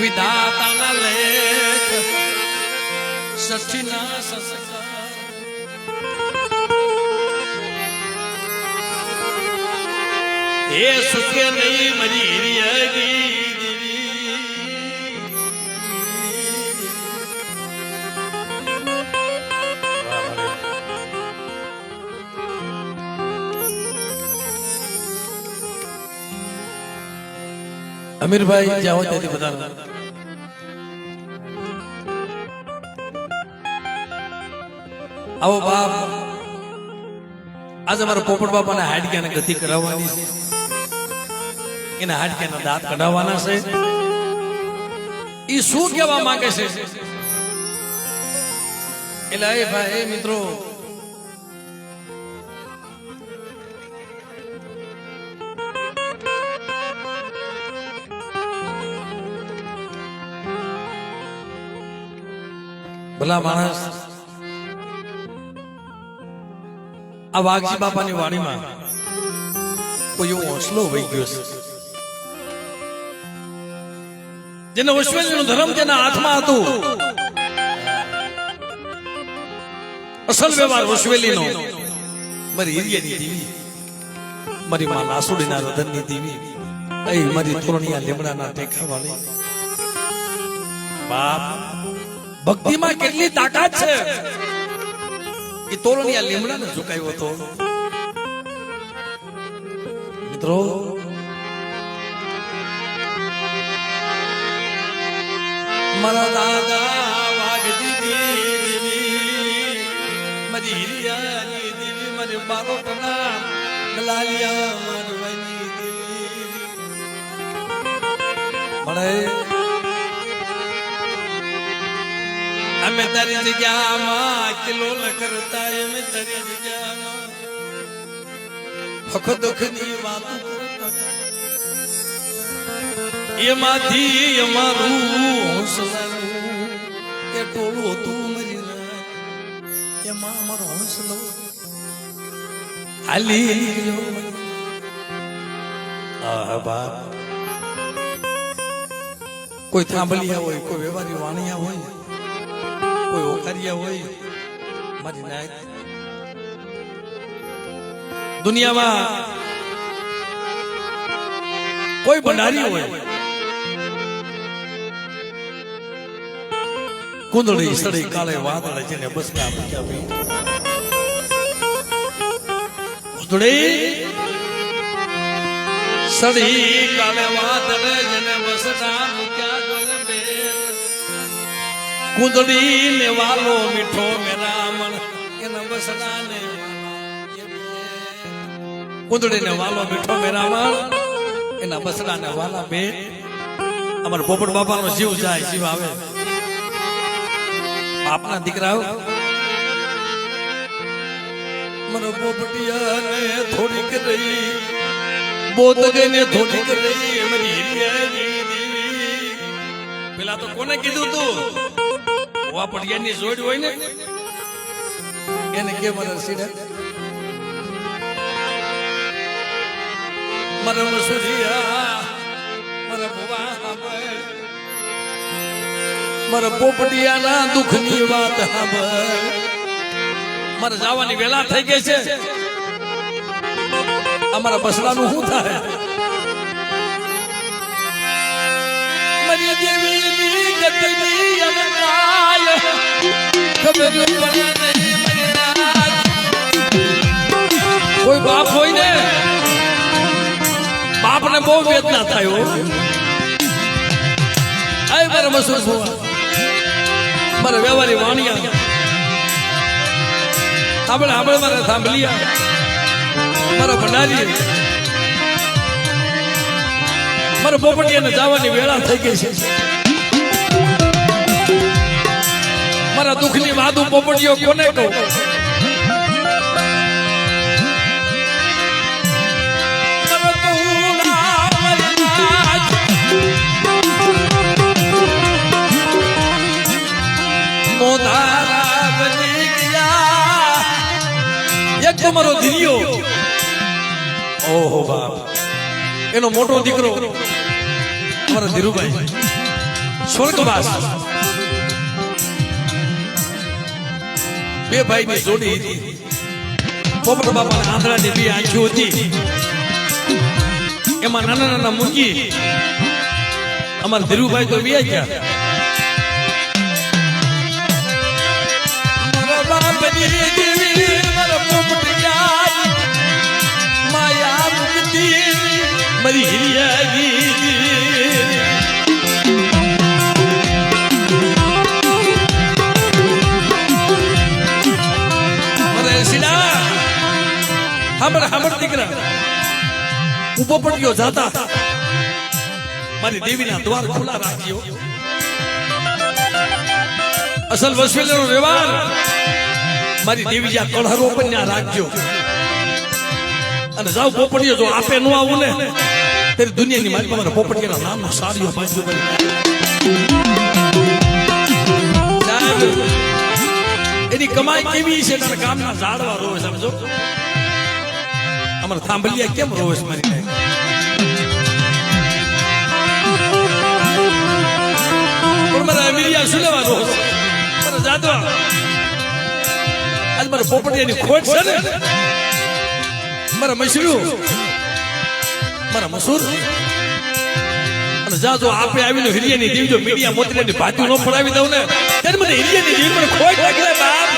વિધાતાના લેખ. સઠીના સંસ્કાર. એ સુખે નહીં મરી હિરિયરી અમીરભાઈ જાઓ ત્યાંથી બધા આવો બાપ આજે મારા પોપટ બાપાના હાડક્યાને ગતિ કરાવવાની છે એના હાડક્યાના દાંત કઢાવવાના છે એ શું કહેવા માંગે છે એટલે એ ભાઈ એ મિત્રો ભલા માણસ આ વાઘજી બાપાની વાણીમાં કોઈ એવો હોસલો વહી ગયો છે. જેને અશ્વનીનો ધર્મ તેના હાથમાં હતો. અસલ વ્યવહાર અશ્વેલીનો મારી હિરિયાની દીવી, મારી માં નાસુડીના રધનની દીવી, એ મારી તોરણિયા લીમડાના ટેકા વાળી બાપ ભક્તિમાં કેટલી તાકાત છે? એ તોરણિયા લીમડાને ઝુકાયો હતો. મિત્રો, મારા દાદા બારોટના ગલાલિયા મારવાની મળે અમે તારી જગ્યામાં કિલો ન કરતા અમે તારી જગ્યામાં હખ દુઃખની વાતો કરતા. એમાંથી અમારું એ ટોળું હતું મરી એમાં અમારો હોંસલો હાલી કોઈ થાંભલિયા હોય, કોઈ વ્યવહારી વાણિયા હોય. કોઈ ઓખારિયા હોય મારી નાયક દુનિયામાં કોઈ ભંડારી હોય. કુંદળી સડી કાળે વાદળે જેને બસકા મૂક્યા કુંદળી સડી કાળે વાદળે જેને બસકા મૂક્યા કુંદડી ને વાલો મીઠો મેરામણ એના બસડા ને કુંદડી ને વાલો મીઠો મેરામણ એના બસડા ને વાલા બે. અમારા પોપટ બાપાનો જીવ જાય, જીવ આવે. આપના દીકરાઓ મારા પોપટિયાને થોડીક રહી. બોતગને થોડીક રહી. મારી પેલા તો કોને કીધું તું? વાપડિયાની જોડ હોય ને? એને કે મારા સીડા. મારા મસુરિયા, મારા પોપટિયા ના દુઃખ દુઃખની વાત સાંભળ મારે જવાની વેલા થઈ ગઈ છે. અમારા બસડાનું શું થાય? મારી દેવીની ગતિની અનકાય કોઈ બાપ હોય ને, બાપને બહુ વેદના થાય આય મારા મસૂર મારા વ્યવહારી વાણિયા. આપણે આપણે મારે સાંભળ્યા. મારો ભંડારી મારા પોપટિયાને જવાની વેળા થઈ ગઈ છે. મારા દુઃખની વાદુ પોપડીઓ કોને કહું? મારા ધીરિયો ઓહો બાપ. એનો મોટો દીકરો. મારો ધીરુભાઈ. સ્વર્ગવાસ. બે ભાઈની જોડી હતી. પોપટ બાપા આંધળાની બે આંખી હતી. એમાં નાના નાના મૂકી અમારા ધીરુભાઈ તો બે ગયા. માયા મુક્તિ, મારી હિરિયાની. મારી દેવીના દ્વાર ખુલ્લા રાખજો. અસલ વસવેલીનો મારી દેવી જ્યાં રાખજો. અને જાવ પોપટીઓ, જો આપે નો આવું ને, ત્યારે દુનિયાની મારી મારા પોપટીના નામનો સારીઓ બની એની કમાઈ કેવી છે? ગામના ઝાડવા રોવે સમજો. અમારા થાંભલિયા કેમ છે મારી? આજ મારે પોપડિયાની ખોટ છે ને? મારા મશરૂ. મારા મસૂર અને જા આપે આવીને હિરિયાની દેવી મીડિયા મોતીની ભાજુ ન પડાવી દઉં ને? ત્યારે મને હિરિયાની દેવી મને ખોટ લાગે બાપ.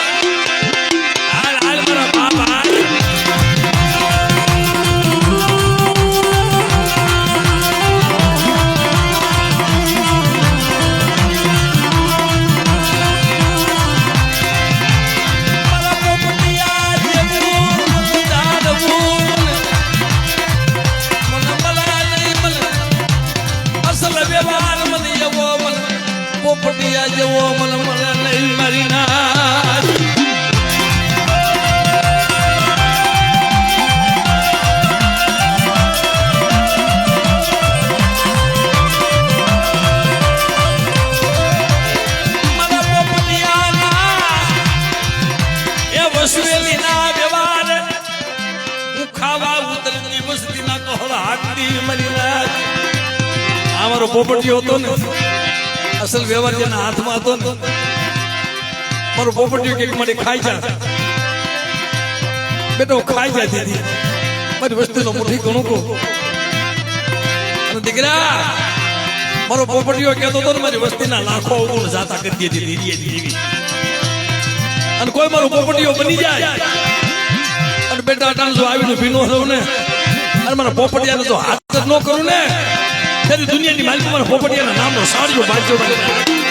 ખાવા ઉતરતી વસ્તીના કહળા હાકતી મરી ના અમારો પોપટીયો હતો ને. અસલ વ્યવહાર જેના હાથમાં હતો ને, મારો પોપટીયો કે મને ખાઈ જા બેટો ખાઈ જા દીદી મારી વસ્તુનો મુઠ્ઠી ઘણું કહું. દીકરા, મારો પોપટીઓ કહેતો હતો ને, મારી વસ્તીના લાખો અવગુણ જાતા કરી દીધી દીદી દીવી અને કોઈ મારો પોપટીઓ બની જાય. અને બેટા ટાણસો આવીને ભીનો થયું ને, અને મારા પોપટિયાને જો હાથ જ ન કરું ને ત્યારે દુનિયાની માલિક મારા પોપટિયાના નામનો સાડીઓ બાજ્યો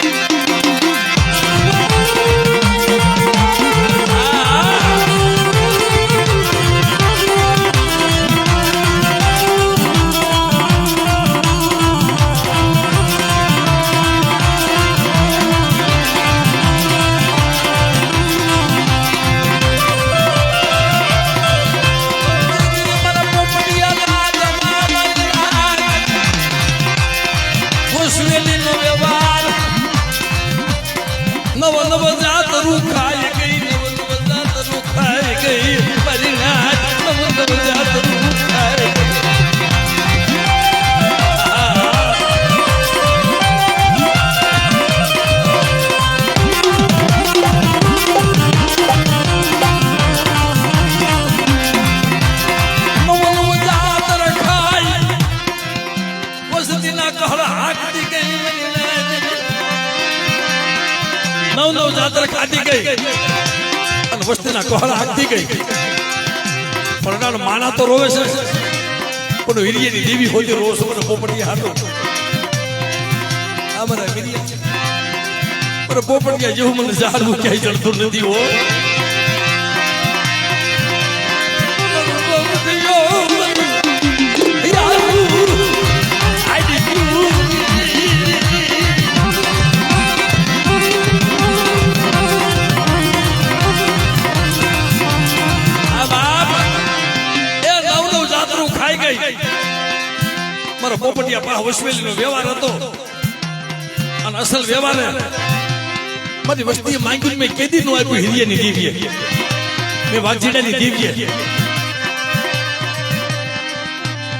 નવ નવ ખાતી ગઈ. અને વસ્તીના કહળ હાકતી ગઈ. પણ માના તો રોવે છે. પણ વીર્યની દેવી હોતી રોસ મને પોપટિયા હાટો. આ બધા વીર્ય જેવું મને જાણવું ક્યાંય ચડતું નથી હો. મારો પોપટિયા પા વસવેલીનો વ્યવહાર હતો. અને અસલ વ્યવહાર મારી વસ્તીએ માંગ્યું મેં કેદી નું આપ્યું હિરિયાની દેવીએ. મેં વાઘજીડાની દેવીએ.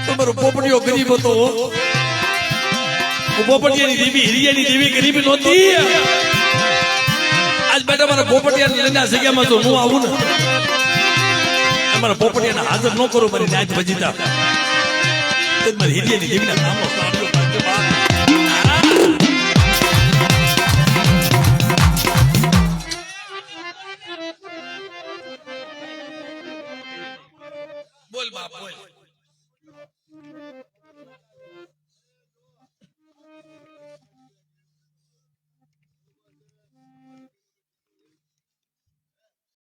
તો મારો પોપટીઓ ગરીબ હતો. પોપટિયાની દેવી, હિરિયાની દેવી ગરીબી નહોતી. આજ બેટા મારા પોપટિયાને લઈને આ જગ્યામાં તો હું આવું ને, અમારા પોપટિયાને હાજર ન કરો મારી ન્યાય ભજીતા. તો મારી હિરિયાની દેવીના નામો સામે